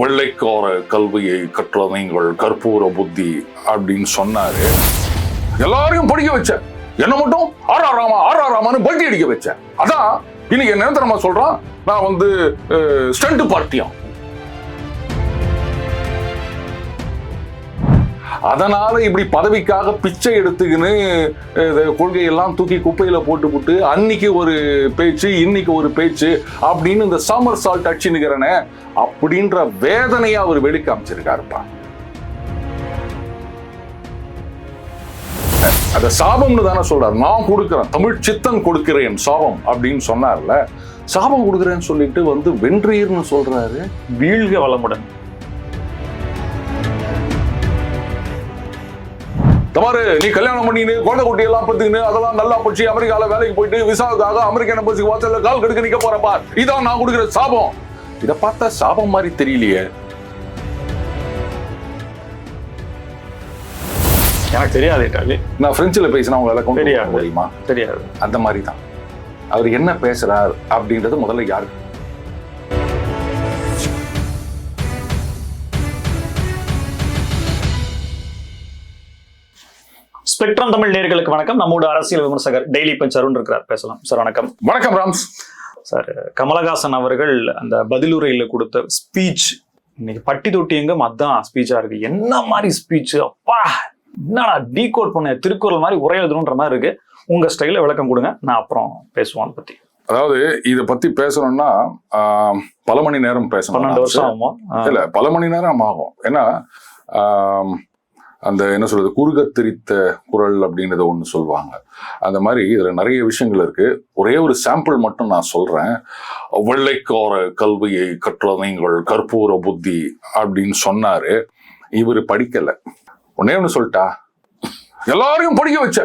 வெள்ளைக்கார கல்வியை கற்ற நீங்கள் கற்பூர புத்தி அப்படின்னு சொன்னாரு. எல்லாரையும் படிக்க வச்ச. என்ன மட்டும்? R R Rama R R ராமான்னு பட்டி அடிக்க வச்ச. அதான் இன்னைக்கு என்ன நம்ம சொல்றான்? நான் வந்து ஸ்டண்ட் பார்ட்டியா அதனால இப்படி பதவிக்காக பிச்சை எடுத்துக்கின்னு கொள்கையெல்லாம் தூக்கி குப்பையில போட்டுப்புட்டு அன்னைக்கு ஒரு பேச்சு இன்னைக்கு ஒரு பேச்சு அப்படின்னு இந்த சம்மர் சால்ட் அடிச்சுனுக்கிறனே அப்படின்ற வேதனையை அவர் வெடிக்க அமைச்சிருக்காருப்பா அந்த சாபம்னு தானே சொல்றாரு. நான் கொடுக்குறேன் தமிழ் சித்தன் கொடுக்கிறேன் சாபம் அப்படின்னு சொன்னார்ல சாபம் கொடுக்குறேன்னு சொல்லிட்டு வந்து வென்றீர்னு சொல்றாரு. வீழ்க வளமுடன். தமாரு நீ கல்யாணம் பண்ணின்னு குழந்தை குட்டி எல்லாம் பத்துக்கின்னு அதெல்லாம் நல்லா போச்சு அமெரிக்கால வேலைக்கு போயிட்டு விசாவுக்காக அமெரிக்கன் எம்பசிக்கு வாசல்ல கால் கெடுக்க நிக்க போறப்பா இதான் நான் கொடுக்குற சாபம். இத பார்த்தா சாபம் மாதிரி தெரியலையே. எனக்கு தெரியாது இட்டாலி நான் பிரெஞ்சுல பேசினா உங்களால கொண்டு தெரியாது. முடியுமா? தெரியாது. அந்த மாதிரி தான் அவர் என்ன பேசுறார் அப்படின்றது முதல்ல யாருக்கு ஸ்பெக்ட்ரம் தமிழ் நேர்களுக்கு வணக்கம். நம்மோட அரசியல் விமர்சகர் டெய்லி பஞ்ச் அருண் இருக்கிறார். பேசலாம். சார் வணக்கம். வணக்கம் ராம்ஸ் சார் கமலஹாசன் அவர்கள் அந்த பதிலுரையில கொடுத்த ஸ்பீச் இன்னைக்கு பட்டி தொட்டி எங்கும் அதான் ஸ்பீச்சா இருக்கு. என்ன மாதிரி ஸ்பீச் அப்பா என்னடா டீகோட் பண்ண திருக்குறள் மாதிரி உரை எழுதணுன்ற மாதிரி இருக்கு. உங்க ஸ்டைல விளக்கம் கொடுங்க. நான் அப்புறம் பேசுவோம் அதை பத்தி. அதாவது இத பத்தி பேசணும்னா பல மணி நேரம் பேசணும். பன்னெண்டு. வருஷம் ஆகுமா? இல்ல பல மணி நேரம் ஆகும். ஏன்னா அந்த என்ன சொல்றது குறுகத்திரித்த குரல் அப்படின்றத ஒண்ணு சொல்லுவாங்க அந்த மாதிரி இதுல நிறைய விஷயங்கள் இருக்கு. ஒரே ஒரு சாம்பிள் மட்டும் நான் சொல்றேன். வெள்ளைக்கார கல்வியை கற்ற நீங்கள் கற்பூர புத்தி அப்படின்னு சொன்னாரு. இவர் படிக்கல. ஒன்னே ஒண்ணு சொல்லிட்டா? எல்லாரையும் படிக்க வச்ச.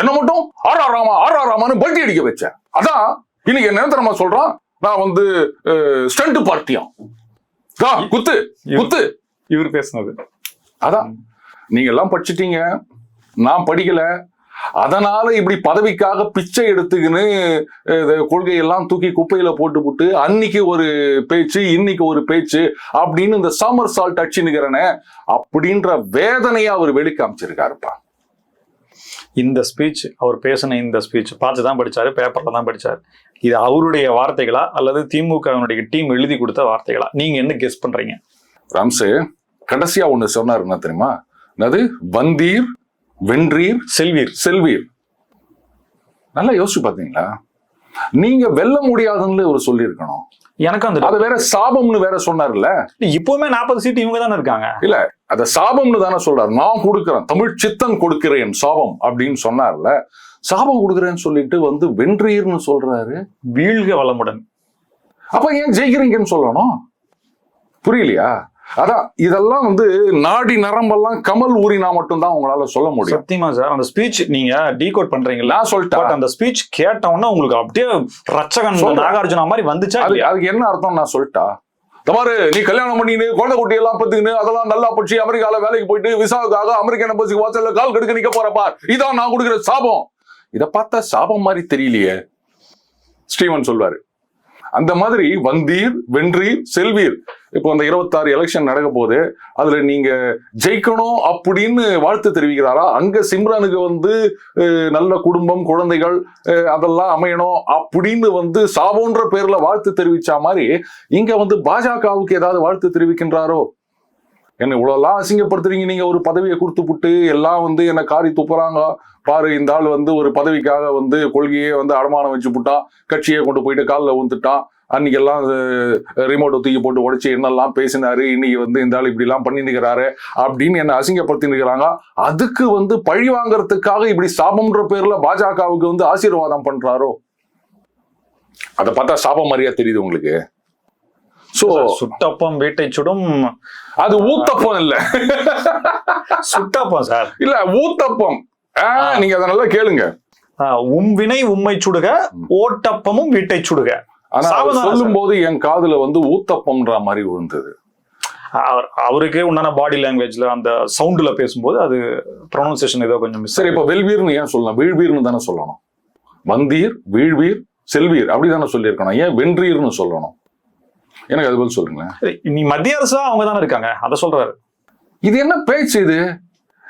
என்ன மட்டும்? R R Rama R R ராமான்னு பல்ட்டி அடிக்க வச்ச. அதான் இன்னைக்கு என்ன தெரியுமா சொல்றான்? நான் வந்து ஸ்டண்ட் பார்ட்டியா குத்து குத்து. இவர் பேசுனது. அதான். நீங்க எல்லாம் படிச்சிட்டீங்க. நான் படிக்கல. அதனால இப்படி பதவிக்காக பிச்சை எடுத்துக்கின்னு கொள்கையெல்லாம் தூக்கி குப்பையில போட்டுப்புட்டு அன்னைக்கு ஒரு பேச்சு இன்னைக்கு ஒரு பேச்சு அப்படின்னு இந்த சமர் சால்ட் அடிச்சுனுக்கிறனே அப்படின்ற வேதனையை அவர் வெளி காமிச்சிருக்காருப்பா இந்த ஸ்பீச் அவர் பேசின இந்த ஸ்பீச் பார்த்து தான் படிச்சாரு பேப்பர்ல தான் படிச்சாரு. இது அவருடைய வார்த்தைகளா அல்லது திமுகவினுடைய டீம் எழுதி கொடுத்த வார்த்தைகளா? நீங்க என்ன கெஸ் பண்றீங்க? ராம்சே கடைசியா ஒண்ணு சொன்னார் என்ன தெரியுமா? என்னது? வந்தீர் வென்றீர் செல்வீர் செல்வீர். நல்லா யோசிச்சு பாத்தீங்களா? நீங்க வெல்ல முடியாதுன்னு ஒரு சொல்லியிருக்கணும் எனக்கும் அந்த அது வேற சாபம்னு வேற சொன்னார்ல? இப்பவுமே நாற்பது சீட் இவங்க தானே இருக்காங்க. இல்ல அத சாபம்னு தானே சொல்றாரு. நான் கொடுக்கிறேன். தமிழ் சித்தன் கொடுக்கிறேன் சாபம் அப்படின்னு சொன்னார்ல. சாபம் கொடுக்கிறேன்னு சொல்லிட்டு வந்து வென்றீர்னு சொல்றாரு. வீழ்க வளமுடன். அப்ப ஏன் ஜெயிக்கிறீங்கன்னு சொல்லணும்? புரியலையா? அதான் இதெல்லாம் வந்து நாடி நரம்பெல்லாம் கமல் ஊறினா மட்டும்தான் உங்களால சொல்ல முடியும். சத்தியமா சார் அந்த ஸ்பீச் நீங்க டீகோட் பண்றீங்களா பட் அந்த ஸ்பீச் கேட்ட உடனே உங்களுக்கு அப்படியே ரச்சகன். நாகார்ஜுனா மாதிரி வந்துச்சா அது அதுக்கு என்ன அர்த்தம் நான் சொல்லிட்டா? தமாரு நீ கல்யாணம் பண்ணின்னு குழந்தை குட்டி எல்லாம் பத்துக்கின்னு அதெல்லாம் நல்லா போச்சு அமெரிக்கால வேலைக்கு போயிட்டு விசாவுக்காக அமெரிக்கன் எம்பசிக்கு வாசல்ல கால் கெடுக்க நிக்க போறப்பா இதான் நான் கொடுக்குற சாபம். இத பார்த்தா சாபம் மாதிரி தெரியலையே. ஸ்ரீவன் சொல்வாரு. அந்த மாதிரி வந்தீர் வென்றீர் செல்வீர். இப்போ அந்த இருபத்தாறு எலெக்ஷன் நடக்க போது அதுல நீங்க ஜெயிக்கணும் அப்படின்னு வாழ்த்து தெரிவிக்கிறாரா? அங்க சிம்ரனுக்கு வந்து நல்ல குடும்பம் குழந்தைகள் அதெல்லாம் அமையணும் அப்படின்னு வந்து சாவோன்ற பேர்ல வாழ்த்து தெரிவிச்ச மாதிரி இங்க வந்து பாஜகவுக்கு ஏதாவது வாழ்த்து தெரிவிக்கின்றாரோ? என்ன இவ்வளோலாம் அசிங்கப்படுத்துறீங்க. நீங்க ஒரு பதவியை கொடுத்து புட்டு எல்லாம் வந்து என்ன காரி துப்புறாங்க. பாரு இந்த ஆள் வந்து ஒரு பதவிக்காக வந்து கொள்கையே வந்து அடமானம் வச்சு புட்டான் கட்சியை கொண்டு போயிட்டு காலில் ஊந்துட்டான் அன்னைக்கு எல்லாம் ரிமோட்டை தூக்கி போட்டு உடைச்சு என்னெல்லாம் பேசினாரு இன்னைக்கு வந்து இந்த ஆள் இப்படி எல்லாம் பண்ணிருக்கிறாரு அப்படின்னு என்ன அசிங்கப்படுத்தி நிற்கிறாங்க அதுக்கு வந்து பழி வாங்குறதுக்காக இப்படி சாபம்ன்ற பேர்ல பாஜகவுக்கு வந்து ஆசீர்வாதம் பண்றாரோ? அதை பார்த்தா சாபம் மாதிரியா தெரியுது உங்களுக்கு. சோ சுட்டப்பம் வீட்டை சுடும். அது ஊத்தப்பம் இல்ல. சுட்டப்பம் சார். இல்ல ஊத்தப்பம். நீங்க அதை நல்லா கேளுங்க. உம் வினை உம்மை சுடுக ஓட்டப்பமும் வீட்டை சுடுக. ஆனா சொல்லும் போது என் காதுல வந்து ஊத்தப்பம்ன்ற மாதிரி விழுந்தது. அவர் அவருக்கே உண்டான பாடி லாங்குவேஜ்ல அந்த சவுண்ட்ல பேசும்போது அது ப்ரொனன்சியேஷன் ஏதோ கொஞ்சம் மிஸ் சரி இப்ப வெல்வீர்னு ஏன் சொல்லலாம் வீழ்வீர்னு தானே சொல்லணும். வந்தீர் வீழ்வீர் செல்வீர் அப்படிதானே சொல்லியிருக்கணும். ஏன் வென்றீர்னு சொல்லணும்? எனக்கு அது பதில் சொல்லுங்களேன். நீ மத்திய அரசா அவங்க தானே இருக்காங்க. அதை சொல்றாரு. இது என்ன பேச்சு இது?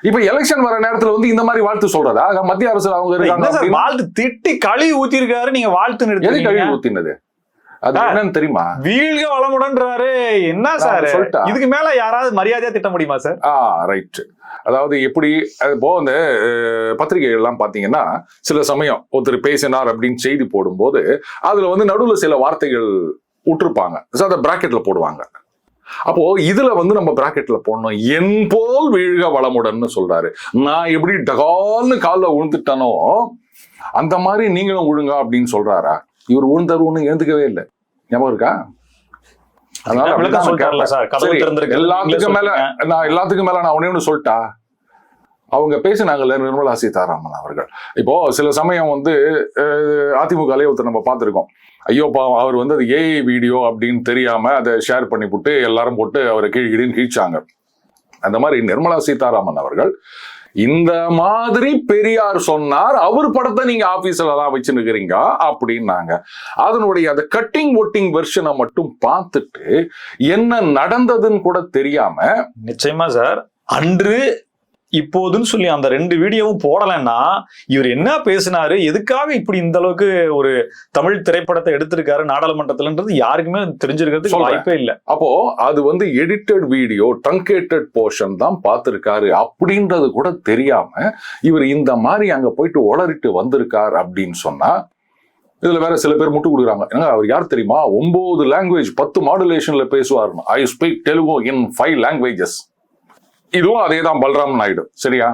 இப்ப எலெக்ஷன் வர நேரத்துல வந்து இந்த மாதிரி வாழ்த்து சொல்றதா? மத்திய அரசு அவங்க வாழ்த்து திட்டி கழுவி ஊத்திருக்காரு நீங்க வாழ்த்து நிறுத்தி கழுவி ஊத்தினது? அது ஆ. என்னன்னு தெரியுமா? வீழ்க வளமுடன்றாரு என்ன சார்? நான் சொல்லிட்டா. இதுக்கு மேல யாராவது மரியாதையா திட்ட முடியுமா சார்? ஆ ரைட் அதாவது எப்படி அது இப்போ அந்த அஹ், பத்திரிகைகள் எல்லாம் பாத்தீங்கன்னா சில சமயம் ஒருத்தர் பேசினார் அப்படின்னு செய்தி போடும்போது அதுல வந்து நடுவுல சில வார்த்தைகள் விட்டுருப்பாங்க So, அதை பிராக்கெட்ல போடுவாங்க. அப்போ இதுல வந்து நம்ம பிராக்கெட்ல போடணும். என் போல் வீழ்க வளமுடன்னு சொல்றாரு. நான் எப்படி டகால்னு காலில் விழுந்துட்டனோ அந்த மாதிரி நீங்களும் விழுங்க அப்படின்னு சொல்றாரா? இவர் விழுந்தாரு ஒண்ணு எழுந்துக்கவே இல்லை. ஞாபகம் இருக்கா? அதனால எல்லாத்துக்கும் மேல நான் எல்லாத்துக்கும் மேல நான் ஒண்ணு சொல்லிட்டா? அவங்க பேசினாங்கல்ல நிர்மலா சீதாராமன் அவர்கள். இப்போ சில சமயம் வந்து அஹ், அதிமுகலே ஒருத்தர் நம்ம பார்த்திருக்கோம். ஐயோ பாவம் அவர் வந்து அது ஏஐ வீடியோ அப்படின்னு தெரியாம அதை ஷேர் பண்ணி போட்டு எல்லாரும் போட்டு அவரை கீழ்கிடின்னு கீழ்ச்சாங்க. அந்த மாதிரி நிர்மலா சீதாராமன் அவர்கள் இந்த மாதிரி பெரியார் சொன்னார் அவர் படத்தை நீங்க ஆபீஸ்ல தான் வச்சுருக்கிறீங்க அப்படின்னாங்க. அதனுடைய அந்த கட்டிங் ஒட்டிங் வெர்ஷனை மட்டும் பார்த்துட்டு என்ன நடந்ததுன்னு கூட தெரியாம நிச்சயமா சார் அன்று இப்போதுன்னு சொல்லி அந்த ரெண்டு வீடியோவும் போடலைன்னா இவர் என்ன பேசினாரு? எதுக்காக இப்படி இந்த அளவுக்கு ஒரு தமிழ் திரைப்படத்தை எடுத்திருக்காரு நாடாளுமன்றத்துலன்றது யாருக்குமே தெரிஞ்சிருக்கிறதுக்கு. வாய்ப்பே இல்ல. அப்போ அது வந்து எடிட்டட் வீடியோ ட்ரங்கேட்டட் போர்ஷன் தான் பார்த்திருக்காரு அப்படின்றது கூட தெரியாம இவர் இந்த மாதிரி அங்க போயிட்டு உளறிட்டு வந்திருக்கார் அப்படின்னு சொன்னா இதுல வேற சில பேர் முட்டு கொடுக்குறாங்க. ஏங்க அவர் யார் தெரியுமா? ஒன்பது லாங்குவேஜ் பத்து மாடுலேஷன்ல பேசுவார்னு I speak Telugu in five languages இதுவும் அதே தான் பல்ராம் நாயுடு சரியா?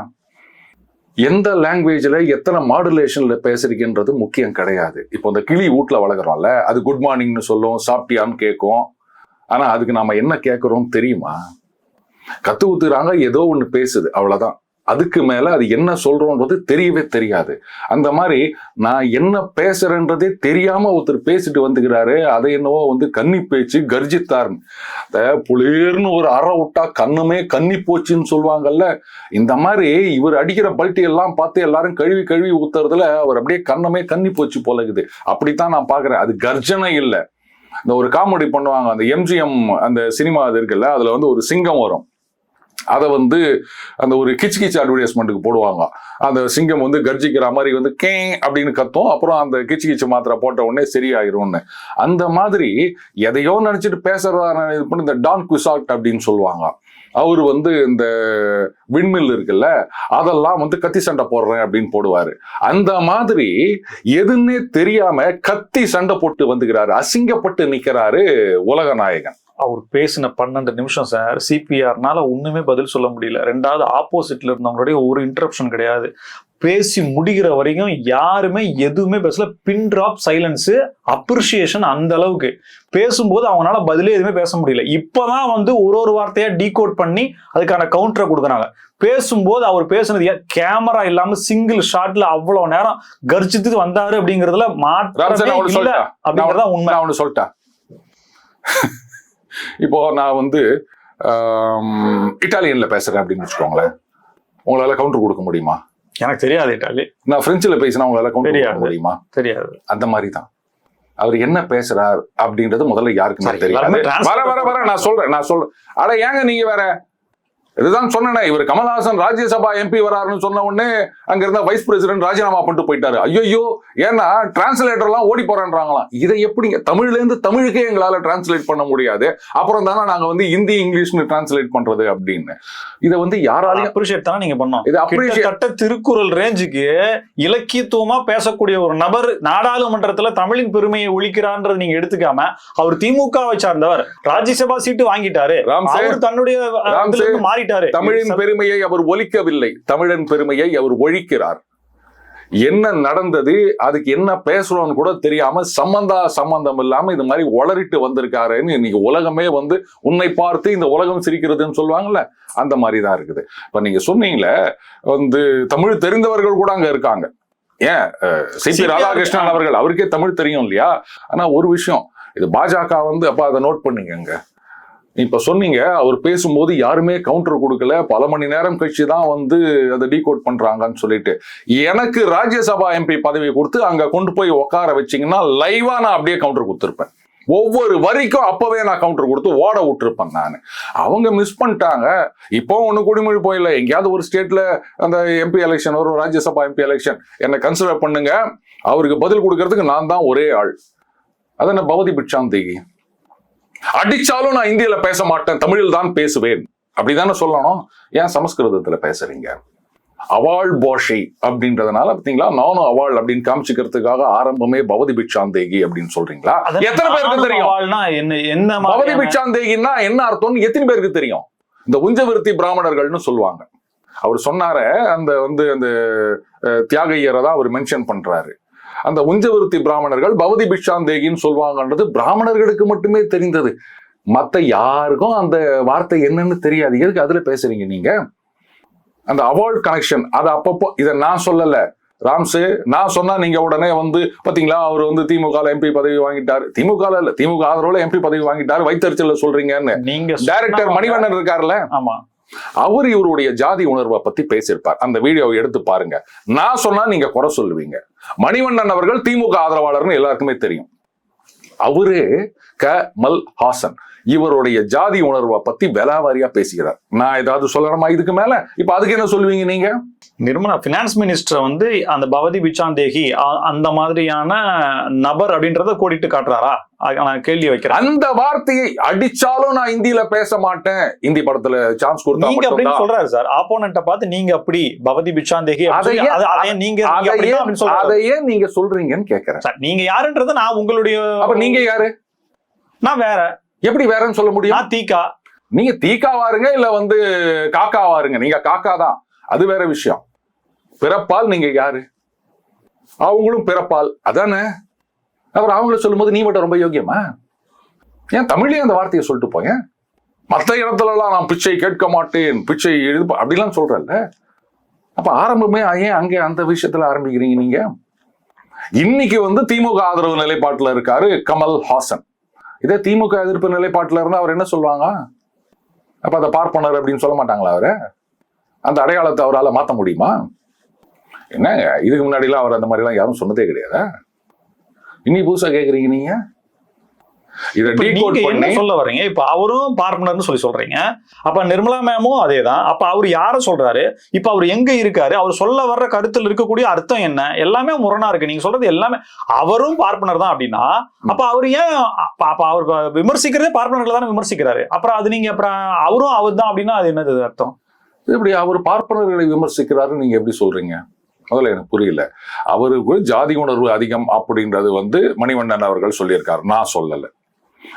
எந்த லாங்குவேஜில் எத்தனை மாடுலேஷனில் பேசுறீங்கன்றது முக்கியம் கிடையாது. இப்போ இந்த கிளி வீட்டில் வளர்க்குறோம்ல அது குட் மார்னிங்னு சொல்லும் சாப்பிட்டியான்னு கேட்கும். ஆனால் அதுக்கு நாம் என்ன கேட்குறோம் தெரியுமா? கற்று ஊத்துறாங்க ஏதோ ஒன்று பேசுது அவ்வளோதான் அதுக்கு மேல அது என்ன சொல்றோன்றது தெரியவே தெரியாது. அந்த மாதிரி நான் என்ன பேசுறேன்றதே தெரியாம ஒருத்தர் பேசிட்டு வந்துக்கிறாரு. அதை என்னவோ வந்து கன்னி பேச்சு கர்ஜித்தார்னு. அந்த புளிர்னு ஒரு அற விட்டா கண்ணுமே கன்னி போச்சுன்னு சொல்லுவாங்கல்ல. இந்த மாதிரி இவர் அடிக்கிற பல்ட்டி எல்லாம் பார்த்து எல்லாரும் கழுவி கழுவி ஊத்துறதுல அவர் அப்படியே கண்ணமே கன்னி போச்சு போலகுது அப்படித்தான் நான் பாக்குறேன் அது கர்ஜனை இல்லை. இந்த ஒரு காமெடி பண்ணுவாங்க. அந்த எம்ஜிஎம் அந்த சினிமா அது இருக்குல்ல அதுல வந்து ஒரு சிங்கம் வரும். அதை வந்து அந்த ஒரு கிச் கிச் அட்வர்டைஸ்மெண்ட்டுக்கு போடுவாங்க. அந்த சிங்கம் வந்து கர்ஜிக்கிற மாதிரி வந்து கே அப்படின்னு கத்தும். அப்புறம் அந்த கிச்சு கிச்சு மாத்திரை போட்ட உடனே சரியாயிரும்னு. அந்த மாதிரி எதையோ நினச்சிட்டு பேசுறதா இது பண்ணி இந்த டான் குசால்ட் அப்படின்னு சொல்லுவாங்க. அவர் வந்து இந்த விண்மில் இருக்குல்ல அதெல்லாம் வந்து கத்தி சண்டை போடுறேன் அப்படின்னு போடுவாரு. அந்த மாதிரி எதுன்னே தெரியாம கத்தி சண்டை போட்டு வந்துக்கிறாரு. அசிங்கப்பட்டு நிற்கிறாரு உலக நாயகன் அவர் பேசின பன்னெண்டு நிமிஷம் சார் சிபிஆர்னால ஒண்ணுமே பதில் சொல்ல முடியல. ரெண்டாவது ஆப்போசிட்ல இருந்தவங்களுடைய ஒரு இன்டரப்ஷன் கிடையாது. பேசி முடிகிற வரைக்கும் யாருமே எதுவுமே பேசல. பின் டிராப் சைலன்ஸ் அப்ரிசியேஷன் அந்த அளவுக்கு. பேசும்போது அவங்களால பதிலே எதுவுமே பேச முடியல. இப்பதான் வந்து ஒரு ஒரு வார்த்தையா டீகோட் பண்ணி அதுக்கான கவுண்டரை கொடுக்குறாங்க. பேசும்போது அவர் பேசுனது கேமரா இல்லாம சிங்கிள் ஷாட்ல அவ்வளவு நேரம் கர்ஜித்து வந்தாரு அப்படிங்கறதுல மாற்றமே அவனு சொல்லிட்டா அப்படிங்கறதா உண்மை. நான் ஒன்று சொல்லிட்டேன். இப்போ நான் வந்து இட்டாலியன்ல பேசுறேன் அப்படின்னு வச்சுக்கோங்களேன். உங்களால கவுண்டர் கொடுக்க முடியுமா? எனக்கு தெரியாது இட்டாலி. நான் பிரெஞ்சுல பேசினா உங்களால கவுண்டர் கொடுக்க. முடியுமா? தெரியாது. அந்த மாதிரி தான் அவர் என்ன பேசுறார் அப்படின்றது முதல்ல யாருக்குமே தெரியாது. வர வர வர நான் சொல்றேன் நான் சொல்றேன். அட ஏங்க நீங்க வேற இதுதான் சொன்னேனே இவர் கமல்ஹாசன் ராஜ்யசபா எம்பி வராருன்னு சொன்ன உடனே அங்க இருந்த வைஸ் பிரசிடென்ட் ராஜினாமா பண்ணிட்டு போயிட்டாரு. ஐயோ ஏன்னா டிரான்ஸ்லேட்டர் எல்லாம் ஓடி போறேன்றாங்களாம். இதை எப்படிங்க தமிழ்ல இருந்து தமிழுக்கே எங்களால டிரான்ஸ்லேட் பண்ண முடியாது. அப்புறம் தானே நாங்க வந்து ஹிந்தி இங்கிலீஷ்னு டிரான்ஸ்லேட் பண்றது அப்படின்னு. இதை வந்து யாராலையும் அப்ரிஷியேட் தானே நீங்க பண்ணோம் இது கிட்டத்தட்ட திருக்குறள் ரேஞ்சுக்கு இலக்கியத்துவமா பேசக்கூடிய ஒரு நபர் நாடாளுமன்றத்துல தமிழின் பெருமையை ஒழிக்கிறான்றது நீங்க எடுத்துக்காம அவர் திமுகவை சார்ந்தவர் ராஜ்யசபா சீட்டு வாங்கிட்டாரு. அவர் தன்னுடைய அஹ், மாறிட்டாரு தமிழின் பெருமையை அவர் ஒலிக்கவில்லை. தமிழன் பெருமையை அவர் ஒழிக்கிறார். என்ன நடந்தது அதுக்கு என்ன பேசுறோம்னு கூட தெரியாம சம்பந்தா சம்பந்தம் இல்லாம இது மாதிரி உளறிட்டு வந்திருக்காருன்னு இன்னைக்கு உலகமே வந்து உன்னை பார்த்து இந்த உலகம் சிரிக்கிறதுன்னு சொல்லுவாங்கல்ல அந்த மாதிரி தான் இருக்குது. இப்ப நீங்க சொன்னீங்களே வந்து தமிழ் தெரிந்தவர்கள் கூட அங்க இருக்காங்க. ஏன்? சி. பி. ராதாகிருஷ்ணன் அவர்கள் அவருக்கே தமிழ் தெரியும் இல்லையா? ஆனா ஒரு விஷயம் இது பாஜக வந்து அப்ப அதை நோட் பண்ணீங்க இப்ப சொன்னீங்க அவர் பேசும்போது யாருமே கவுண்டர் கொடுக்கல. பல மணி நேரம் கழிச்சு தான் வந்து அதை டீகோட் பண்றாங்கன்னு சொல்லிட்டு. எனக்கு ராஜ்யசபா எம்பி பதவி கொடுத்து அங்க கொண்டு போய் உட்கார வச்சிங்கன்னா லைவா நான் அப்படியே கவுண்டர் கொடுத்துருப்பேன். ஒவ்வொரு வரிக்கும் அப்பவே நான் கவுண்டர் கொடுத்து ஓட விட்டுருப்பேன் நான். அவங்க மிஸ் பண்ணிட்டாங்க. இப்போ ஒன்று குடிமொழி போயில எங்கேயாவது ஒரு ஸ்டேட்ல அந்த எம்பி எலெக்ஷன் வரும் ராஜ்யசபா எம்பி எலெக்ஷன் என்னை கன்சிடர் பண்ணுங்க. அவருக்கு பதில் கொடுக்கறதுக்கு நான் தான் ஒரே ஆள். அதான் என்ன பவதி பிட்சாந்தேகி அடிச்சாலும் நான் இந்தியில பேச மாட்டேன் தமிழில் தான் பேசுவேன். அப்படிதானே சொல்லணும்? ஏன் சமஸ்கிருதத்துல பேசுறீங்க? அவாள் போஷை அப்படின்றதுனால பாத்தீங்களா நானும் அவாள் அப்படின்னு காமிச்சுக்கிறதுக்காக ஆரம்பமே பவதி பிட்சாந்தேகி அப்படின்னு சொல்றீங்களா? எத்தனை பேருக்கு தெரியும்? என்ன பவதி பிட்சாந்தேகின்னா என்ன அர்த்தம்னு எத்தனை பேருக்கு தெரியும்? இந்த உஞ்சவிருத்தி பிராமணர்கள்னு சொல்லுவாங்க. அவர் சொன்னார அந்த வந்து அந்த தியாகையரை தான் அவர் மென்ஷன் பண்றாரு. அந்த உஞ்சவிருத்தி பிராமணர்கள் பவதி பிட்சாந்தேகின்னு சொல்லுவாங்கன்றது பிராமணர்களுக்கு மட்டுமே தெரிந்தது. மத்த யாருக்கும் அந்த வார்த்தை என்னன்னு தெரியாது. எதுக்கு அதுல பேசுறீங்க நீங்க? அந்த அவார்ட் கனெக்ஷன் அது அப்பப்போ இதை நான் சொல்லல. ராம்சு நான் சொன்னா நீங்க உடனே வந்து பாத்தீங்களா அவர் வந்து திமுக எம்பி பதவி வாங்கிட்டாரு. திமுக இல்ல திமுக ஆதரவுல எம்பி பதவி வாங்கிட்டாரு வைத்தறிச்சல சொல்றீங்கன்னு. நீங்க டைரக்டர் மணிவண்ணன் இருக்காருல்ல ஆமா. அவர் இவருடைய ஜாதி உணர்வை பத்தி பேசியிருப்பார். அந்த வீடியோவை எடுத்து பாருங்க. நான் சொன்னா நீங்க குறை சொல்லுவீங்க. மணிவண்ணன் அவர்கள் திமுக ஆதரவாளர்னு எல்லாருக்குமே தெரியும். அவரு க. மல் ஹாசன் இவருடைய ஜாதி உணர்வை பத்தி விலாவாரியா பேசுகிறார் நான் ஏதாவது சொல்லணுமா இதுக்கு மேல? இப்ப அதுக்கு என்ன சொல்லுவீங்க நீங்க? நிர்மலா பினான்ஸ் மினிஸ்டர் வந்து அந்த பவதி பிச்சாந்தேகி அந்த மாதிரியான நபர் அப்படின்றத கோடிட்டு காட்டுறாரா? நான் கேள்வி வைக்கிறேன். அந்த வார்த்தையை அடிச்சாலும் நான் இந்தியில பேச மாட்டேன். இந்தி படத்துல சான்ஸ் கொடுத்தா நீங்க அப்படின்னு. சொல்றாரு சார். ஆப்போனண்ட்ட பார்த்து நீங்க அப்படி பவதி பிச்சாந்தேகி அதையே- அது- அதையே நீங்க நீங்க நீங்க சொல்றீங்கன்னு கேக்குறேன். சார் நீங்க யாருன்றத நான் உங்களுடைய அப்ப நீங்க யாரு? நான் வேற. எப்படி வேறன்னு சொல்ல முடியும்? நான் தீகா நீங்க தீக்கா வாருங்க இல்ல வந்து காக்கா வாருங்க. நீங்க காக்கா தான். அது வேற விஷயம். பிறப்பால் நீங்க யாரு? அவங்களும் பிறப்பால். அதானே? அப்புறம் அவங்கள சொல்லும்போது நீ மட்டும் ரொம்ப யோக்கியமா? ஏன் தமிழ்லயே அந்த வார்த்தையை சொல்லிட்டு போயேன் மற்ற இடத்துல எல்லாம் நான் பிச்சை கேட்க மாட்டேன் பிச்சை எழுது அப்படிலாம் சொல்றல்ல. அப்ப ஆரம்பமே ஏன் அங்கே அந்த விஷயத்துல ஆரம்பிக்கிறீங்க நீங்க? இன்னைக்கு வந்து திமுக ஆதரவு நிலைப்பாட்டுல இருக்காரு கமல் ஹாசன் இதே திமுக எதிர்ப்பு நிலைப்பாட்டில் இருந்தால் அவர் என்ன சொல்லுவாங்க? அப்போ அதை பார்ப்பனர் அப்படின்னு சொல்ல மாட்டாங்களா அவரை? அந்த அடையாளத்தை அவரால் மாற்ற முடியுமா? என்னங்க இதுக்கு முன்னாடிலாம் அவர் அந்த மாதிரிலாம் யாரும் சொன்னதே கிடையாதா? இன்னி புதுசாக கேட்குறீங்க நீங்கள் இதை டீகோட் பண்ணி சொல்ல வர்றீங்க இப்ப அவரும் பார்ப்பனர்னு சொல்லி சொல்றீங்க. அப்ப நிர்மலா மேமும் அதேதான். அப்ப அவர் யார சொல்றாரு? இப்ப அவர் எங்க இருக்காரு? அவர் சொல்ல வர்ற கருத்துல இருக்கக்கூடிய அர்த்தம் என்ன? எல்லாமே முரணா இருக்கு. நீங்க சொல்றது எல்லாமே அவரும் பார்ப்பனர் தான் அப்படின்னா அப்ப அவர் ஏன் அப்ப அவர் விமர்சிக்கிறதே பார்ப்பனர்களை தானே விமர்சிக்கிறாரு. அப்புறம் அது நீங்க அப்புறம் அவரும் அவர் தான் அப்படின்னா அது என்னது அர்த்தம்? இப்படி அவர் பார்ப்பனர்களை விமர்சிக்கிறாரு நீங்க எப்படி சொல்றீங்க? முதல்ல எனக்கு புரியல. அவருக்கு ஜாதி உணர்வு அதிகம் அப்படின்றது வந்து மணிவண்ணன் அவர்கள் சொல்லியிருக்காரு. நான் சொல்லல.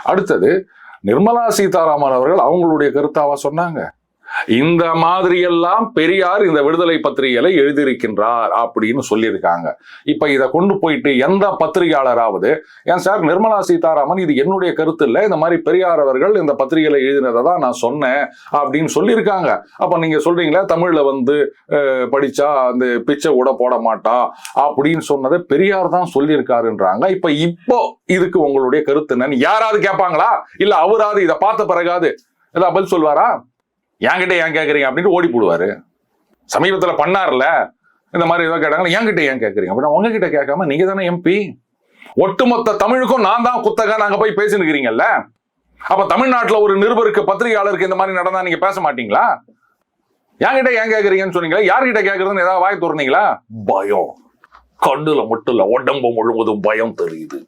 அடுத்தது நிர்மலா சீதாராமன் அவர்கள் அவங்களுடைய கருத்தாவா சொன்னாங்க. இந்த மாதிரி எல்லாம் பெரியார் இந்த விடுதலை பத்திரிகையில எழுதியிருக்கின்றார் அப்படின்னு சொல்லியிருக்காங்க. இப்ப இதை கொண்டு போயிட்டு எந்த பத்திரிகையாளராவது ஏன் சார் நிர்மலா சீதாராமன் இது என்னுடைய கருத்து இல்லை இந்த மாதிரி பெரியார் அவர்கள் இந்த பத்திரிகையில எழுதினதை தான் நான் சொன்னேன் அப்படின்னு சொல்லியிருக்காங்க. அப்ப நீங்க சொல்றீங்களா தமிழ்ல வந்து படிச்சா அந்த பிச்சை கூட போட மாட்டா அப்படின்னு சொன்னதை பெரியார் தான் சொல்லியிருக்காருன்றாங்க. இப்ப இப்போ இதுக்கு உங்களுடைய கருத்து என்னன்னு யாராவது கேட்பாங்களா? இல்ல அவராவது இதை பார்த்த பிறகாது ஏதாவது பதில் சொல்வாரா? என்கிட்ட ஏன் கேட்குறீங்க அப்படின்னு ஓடி போடுவாரு. சமீபத்தில் பண்ணார்ல இந்த மாதிரி ஏதோ கேட்டாங்க என்கிட்ட ஏன் கேட்குறீங்க அப்படின்னா உங்ககிட்ட கேட்காம நீங்க தானே எம்பி ஒட்டுமொத்த தமிழுக்கும் நான் தான் குத்தகா நாங்க போய் பேசினுக்கிறீங்கல்ல? அப்ப தமிழ்நாட்டில் ஒரு நிருபருக்கு பத்திரிகையாளருக்கு இந்த மாதிரி நடந்தா நீங்க பேச மாட்டீங்களா? என்கிட்ட ஏன் கேட்குறீங்கன்னு சொன்னீங்களா? யார்கிட்ட கேட்கறதுன்னு ஏதாவது வாய் தோறீங்களா பயம். கண்ணுல மட்டும் இல்ல உடம்பு முழுவதும் பயம் தெரியுது.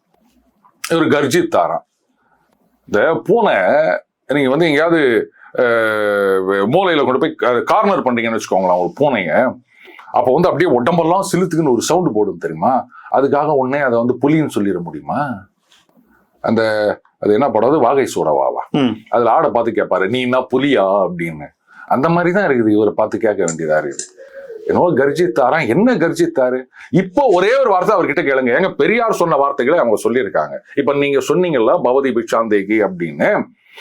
ஒரு கர்ஜித்தாராம் இந்த பூனை நீங்க வந்து எங்கேயாவது மூலையில கொண்டு போய் கார்னர் பண்றீங்கன்னு வச்சுக்கோங்களேன் ஒரு பூனைய. அப்போ வந்து அப்படியே உடம்பெல்லாம் சிலுத்துக்குன்னு ஒரு சவுண்டு போடும் தெரியுமா? அதுக்காக உடனே அதை வந்து புலின்னு சொல்லிட முடியுமா? அந்த அது என்ன படம்? அது வாகை சூடவாவா. அதுல ஆடை பார்த்து கேட்பாரு நீ என்ன புலியா? அப்படின்னு. அந்த மாதிரி தான் இருக்குது இவரை பார்த்து கேட்க வேண்டியதா இருக்குது. என்னவோ கர்ஜித்தாராம் என்ன கர்ஜித்தாரு? இப்போ ஒரே ஒரு வார்த்தை அவர்கிட்ட கேளுங்க. ஏங்க பெரியார் சொன்ன வார்த்தைகளை அவங்க சொல்லியிருக்காங்க. இப்ப நீங்க சொன்னீங்கல்ல பவதி பிக்ஷாந்தேகி அப்படின்னு.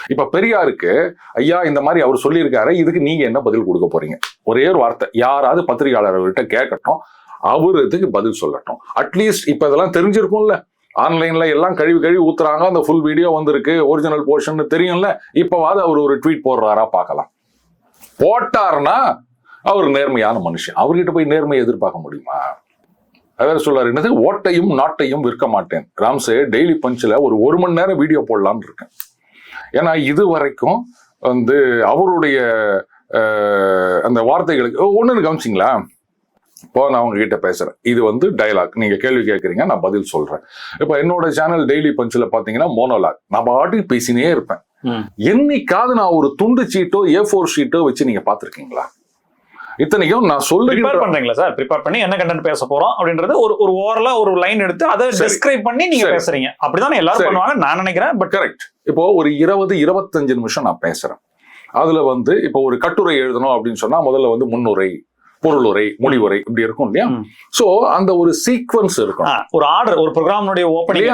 இப்ப பெரியாருக்கு ஐயா இந்த மாதிரி அவர் சொல்லியிருக்காரு இதுக்கு நீங்க என்ன பதில் கொடுக்க போறீங்க? ஒரே ஒரு வார்த்தை யாராவது பத்திரிகையாளர்கள்ட்ட கேட்கட்டும் அவரு இதுக்கு பதில் சொல்லட்டும். அட்லீஸ்ட் இப்ப இதெல்லாம் தெரிஞ்சிருக்கும்ல. ஆன்லைன்ல எல்லாம் கழுவி கழுவி ஊத்துறாங்க அந்த ஃபுல் வீடியோ வந்திருக்கு ஒரிஜினல் போர்ஷன் தெரியும்ல. இப்பவாது அவர் ஒரு ட்வீட் போடுறாரா பார்க்கலாம். போட்டார்னா அவர் நேர்மையான மனுஷன். அவர்கிட்ட போய் நேர்மையை எதிர்பார்க்க முடியுமா? அதாவது சொல்றாரு என்னது? ஓட்டையும் நாட்டையும் விற்க மாட்டேன். ராம்சே டெய்லி பஞ்சில் ஒரு ஒரு மணி நேரம் வீடியோ போடலாம்னு இருக்கேன். ஏன்னா இது வரைக்கும் வந்து அவருடைய அந்த வார்த்தைகளுக்கு ஒன்று கவனிச்சிங்களா? இப்போ நான் உங்ககிட்ட பேசுறேன். இது வந்து டயலாக் நீங்க கேள்வி கேட்குறீங்க நான் பதில் சொல்றேன். இப்போ என்னோட சேனல் டெய்லி பஞ்சில் பார்த்தீங்கன்னா மோனோலாக் நான் பாட்டுக்கு பேசினே இருப்பேன். என்னைக்காவது நான் ஒரு துண்டு சீட்டோ ஏ ஃபோர் ஷீட்டோ வச்சு நீங்க பார்த்திருக்கீங்களா இத்தனைக்கும் நான் சொல்லுகின்ற ப்ரிப்பேர் பண்றீங்களா சார் ப்ரிப்பேர் பண்ணி என்ன கண்டென்ட் பேச போறோம் அப்படின்றது ஒரு ஒரு ஓரலா ஒரு லைன் எடுத்து அதை. டிஸ்கிரைப் பண்ணி நீங்க. பேசுறீங்க அப்படிதானே எல்லாரும். பண்ணுவாங்க நான் நினைக்கிறேன் பட் கரெக்ட் இப்போ ஒரு இருபது இருபத்தஞ்சு நிமிஷம் நான் பேசுறேன் அதுல வந்து இப்போ ஒரு கட்டுரை எழுதணும் அப்படின்னு சொன்னா முதல்ல வந்து முன்னுரை பொருளுரை முடிவுரை இப்படி இருக்கும் இல்லையா. சோ அந்த ஒரு சீக்வன்ஸ் இருக்கணும். ஒரு ஆர்டர் ஒரு ப்ரோக்ராமுடைய ஓப்பனிங்?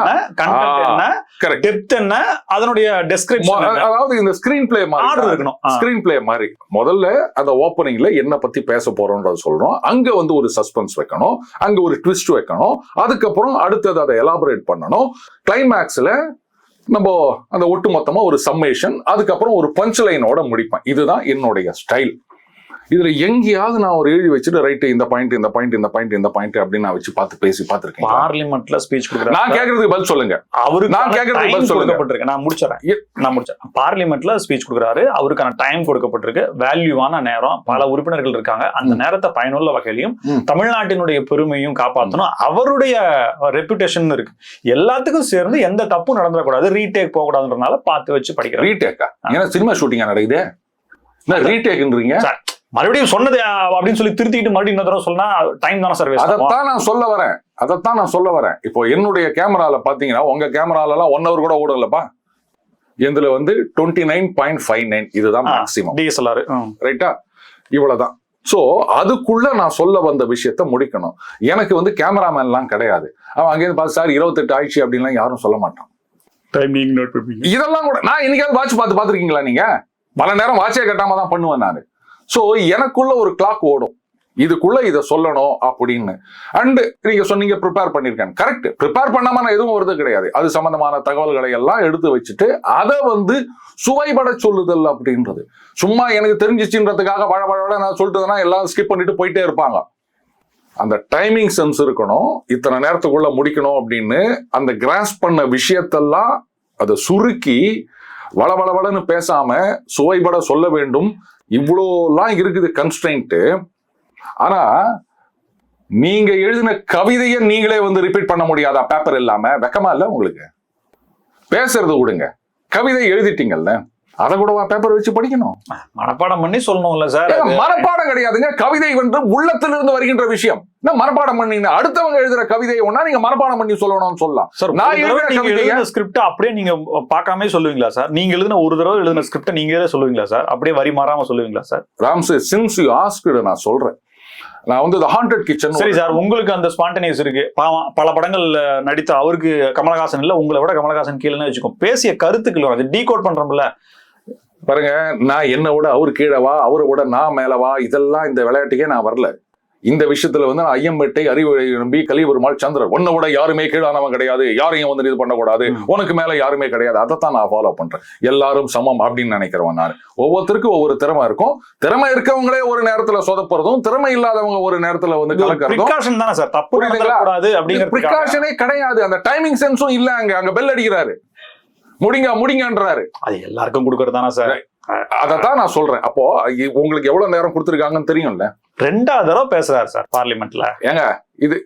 என்ன? கரெக்ட் டெப்த் என்ன? அதனுடைய டெஸ்கிரிப்ஷன் அதாவது இந்த ஸ்கிரீன் பிளே ஆர்டர் மாதிரி இருக்கணும். ஆ. ஸ்கிரீன் பிளே மாதிரி. முதல்ல அந்த ஓப்பனிங்ல என்ன பத்தி பேச போறோம்ன்றத சொல்றோம் அங்க வந்து ஒரு சஸ்பென்ஸ் வைக்கணும். அங்க ஒரு ட்விஸ்ட் வைக்கணும். அதுக்கப்புறம் அடுத்தது அதை எலாபரேட் பண்ணணும். கிளைமேக்ஸ்ல நம்ம அந்த ஒட்டு மொத்தமா ஒரு சம்மேஷன் அதுக்கப்புறம் ஒரு பஞ்ச் லைனோட முடிப்பேன். இதுதான் என்னுடைய ஸ்டைல் இதுல எங்கேயாவது நான் ஒரு எழுதி வச்சுட்டு ரைட்டு இந்த பாயிண்ட் இந்த பாயிண்ட் இந்த பாயிண்ட் இந்த பாயிண்ட் அப்படின்னு நான் வச்சு பார்த்து பேசி பார்த்துருக்கேன். பார்லிமெண்ட்ல ஸ்பீச் நான் கொடுக்குறாங்க கேட்கறதுக்கு பதில் சொல்லுங்க. அவருக்கு நான் கேட்கறதுக்கு பதில் சொல்லுங்க. கொடுக்கப்பட்டிருக்கு. நான் முடிச்சிடறேன். எ- நான் முடிச்சேன் பார்லிமெண்ட்ல ஸ்பீச் கொடுக்குறாரு. அவருக்கான டைம் கொடுக்கப்பட்டிருக்கு. வேல்யூவான நேரம். பல உறுப்பினர்கள் இருக்காங்க. அந்த நேரத்தை பயனுள்ள வகையிலையும் ம். தமிழ்நாட்டினுடைய பெருமையும் காப்பாற்றணும் அவருடைய ரெப்புடேஷன் இருக்கு. எல்லாத்துக்கும் சேர்ந்து எந்த தப்பும் நடந்துடக்கூடாது. ரீடேக் போகக்கூடாதுன்றனால பார்த்து வச்சு படிக்கிறேன் ரீடேக்கா ஏன்னா சினிமா ஷூட்டிங்கா நடக்குது? ரீடேக்ன்றீங்க மறுபடியும் சொன்னது அப்படின்னு சொல்லி திருத்திக்கிட்டு மறுபடியும் இன்னொரு தடவை சொன்னா டைம் தானே சார் வேஸ்ட் அதைத்தான் நான் சொல்ல வரேன். அதைத்தான் நான் சொல்ல வரேன். இப்போ என்னுடைய கேமரால பாத்தீங்கன்னா உங்க கேமரால எல்லாம் ஒன் ஹவர் கூட ஓடலப்பா. இதுல வந்து twenty nine point five nine இதுதான். மேக்சிமம் டிஎஸ்எல்ஆர் ரைட்டா இவ்வளவுதான். சோ அதுக்குள்ள நான் சொல்ல வந்த விஷயத்த முடிக்கணும். எனக்கு வந்து கேமராமேன்லாம் கிடையாது. அவன் அங்கேருந்து பார்த்து சார் இருபத்தெட்டு ஆயிடுச்சு அப்படின்லாம் யாரும் சொல்ல மாட்டான். டைமிங் நோட் இதெல்லாம் கூட நான் என்னைக்காவது வாட்ச் பார்த்து பார்த்துருக்கீங்களா நீங்க? பல நேரம் வாட்சே கட்டாம தான் பண்ணுவேன் நான். ஸோ எனக்குள்ள ஒரு கிளாக் ஓடும். இதுக்குள்ள இதை சொல்லணும் அப்படின்னு. அண்ட் நீங்க சொன்னீங்க ப்ரிப்பேர் பண்ணிருக்கேன். கரெக்ட் ப்ரிப்பேர் பண்ணாம நான் எதுவும் வருது கிடையாது. அது சம்பந்தமான தகவல்களை எல்லாம் எடுத்து வச்சுட்டு அதை வந்து சுவைபட சொல்லுதல் அப்படின்றது. சும்மா எனக்கு தெரிஞ்சிச்சுன்றதுக்காக வழ வழ நான் சொல்லிட்டதுன்னா எல்லாம் ஸ்கிப் பண்ணிட்டு போயிட்டே இருப்பாங்க. அந்த டைமிங் சென்ஸ் இருக்கணும். இத்தனை நேரத்துக்குள்ள முடிக்கணும் அப்படின்னு அந்த கிராஸ் பண்ண விஷயத்தெல்லாம் அதை சுருக்கி வள பேசாம சுவைபட சொல்ல வேண்டும். இவ்வளோலாம் இருக்குது கன்ஸ்டன்ட்டு ஆனா நீங்க எழுதின கவிதையை நீங்களே வந்து ரிப்பீட் பண்ண முடியாதா? பேப்பர் இல்லாம? வெக்கமா இல்ல உங்களுக்கு? பேசுறது விடுங்க. கவிதை எழுதிட்டீங்கல்ல? அதை கூடவா பேப்பர் வச்சு படிக்கணும். மனப்பாடம் பண்ணி சொல்லணும்ல சார் மனப்பாடம் கிடையாதுங்க. கவிதை வந்து உள்ளத்திலிருந்து வருகின்ற விஷயம். என்ன மனப்பாடம் பண்ணீங்க? அடுத்தவங்க எழுதுற கவிதையை ஒன்னா நீங்க மனப்பாடம் பண்ணி சொல்லணும்னு சொல்லலாம். சார் நான் எழுதுன ஸ்கிரிப்ட் அப்படியே நீங்க பார்க்காம சொல்லுவீங்களா சார் நீங்க எழுதின ஒரு தடவை எழுதின ஸ்கிரிப்ட் நீங்களே சொல்லுவீங்களா சார் அப்படியே வரி மாறாம சொல்லுவீங்களா sir Rams since you asked நான் சொல்றேன். நான் வந்து த ஹாண்டட் கிச்சன் சரி சார் உங்களுக்கு அந்த ஸ்பான்டனியஸ் இருக்கு. பல படங்கள் நடித்த அவருக்கு கமலஹாசன் இல்ல உங்களை விட கமலஹாசன் கீழே வச்சுக்கோ. பேசிய கருத்துக்கள் அது டீகோட் பண்றோம்ல. பாருங்க நான் என்னை விட அவர் கீழவா அவரை விட நான் மேலவா இதெல்லாம் இந்த விளையாட்டுக்கே நான் வரல. இந்த விஷயத்துல வந்து நான் ஐயம்பேட்டை அறிவு நம்பி கலிபெருமாள் சந்திரன் உன்னை விட யாருமே கீழானவன் கிடையாது யாரையும் வந்து இது பண்ணக்கூடாது உனக்கு மேல யாருமே கிடையாது. அதைத்தான் நான் ஃபாலோ பண்றேன். எல்லாரும் சமம் அப்படின்னு நினைக்கிறவன் நான். ஒவ்வொருத்தருக்கும் ஒவ்வொரு திறமை இருக்கும். திறமை இருக்கவங்களே ஒரு நேரத்துல சொதப்புறதும் திறமை இல்லாதவங்க ஒரு நேரத்துல வந்து கலக்கிறதும். தானே சார்? தப்பு அப்படிங்கிறது ப்ரிகாஷனே கிடையாது. அந்த டைமிங் சென்ஸும் இல்ல அங்க. அங்க பெல் அடிக்கிறாரு. முடிங்க முடிங்கன்றாரு. அது எல்லாருக்கும் கொடுக்கறது தானே சார் அதைத்தான் நான் சொல்றேன். அப்போ உங்களுக்கு எவ்வளவு நேரம் கொடுத்துருக்காங்கன்னு தெரியும்ல? ரெண்டாவது தடவை பேசுறாரு சார் பார்லிமெண்ட்ல. ஏங்க இது